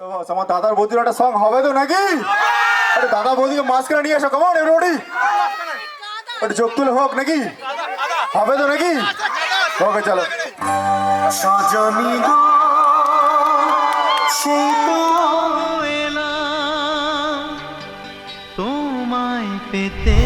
দাদার বৌদির একটা সং হবে তো নাকি? দাদা বৌদিকে মাঝখানে নিয়ে এসো কেমন এবারে একটু যোগ তুলে হোক নাকি? হবে তো নাকি? ওকে চলো। তোমায় পেতে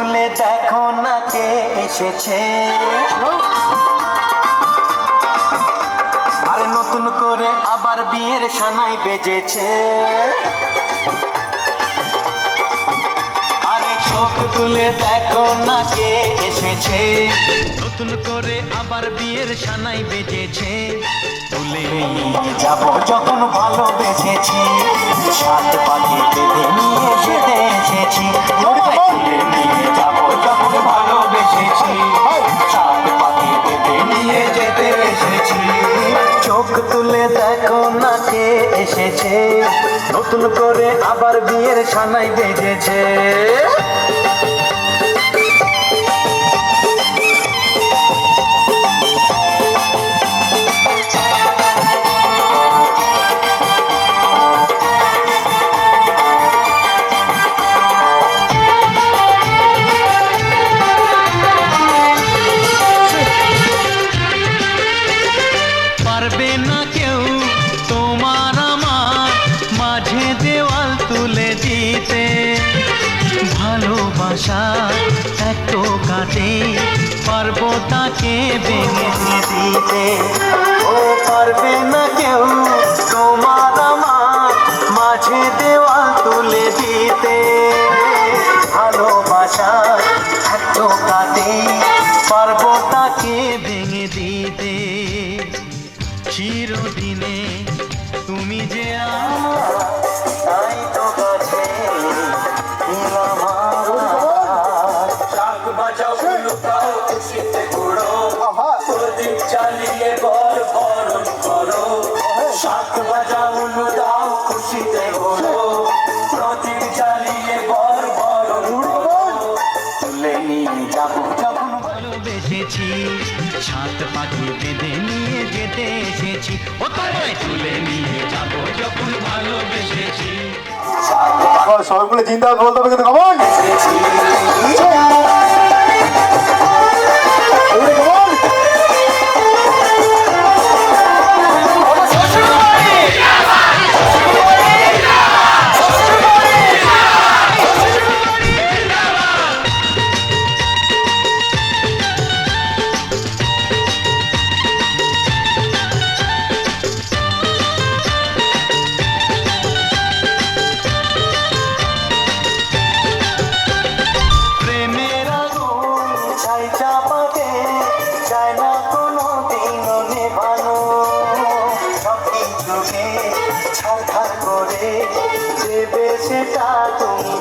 তুলে দেখো না কে এসেছে। আর নতুন করে আবার বিয়ের সানাই বেজেছে। আরে চোখ তুলে দেখো না কে এসেছে। নতুন করে আবার বিয়ের সানাই বেজেছে। তুলে যাব যখন ভালোবেসেছি সাত পাখি বেঁধে নিয়ে এসেছে। নতুন করে আবার বিয়ের সানাই বেজেছে। পারবে ভালোবাসা এত কাটে পারবো তাকে ভেঙে দিতে ও পারবে না কেউ তোমার বর বরণ করো শাক বাজাও লুকাও খুশিতে ঘুরো প্রদীপ চালিয়ে বর বরণ করো তুলে নিয়ে যাব। যখন ভালোবেসেছি সাত পাখি বেঁধে নিয়ে যেতে এসেছি। ও তোমায় তুলে নিয়ে যাব যখন ভালোবেসেছি। মিলে জিন্দাবাদ বলতে হবে কিন্তু কেমন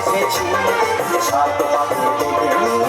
এসেছি সাত পাখি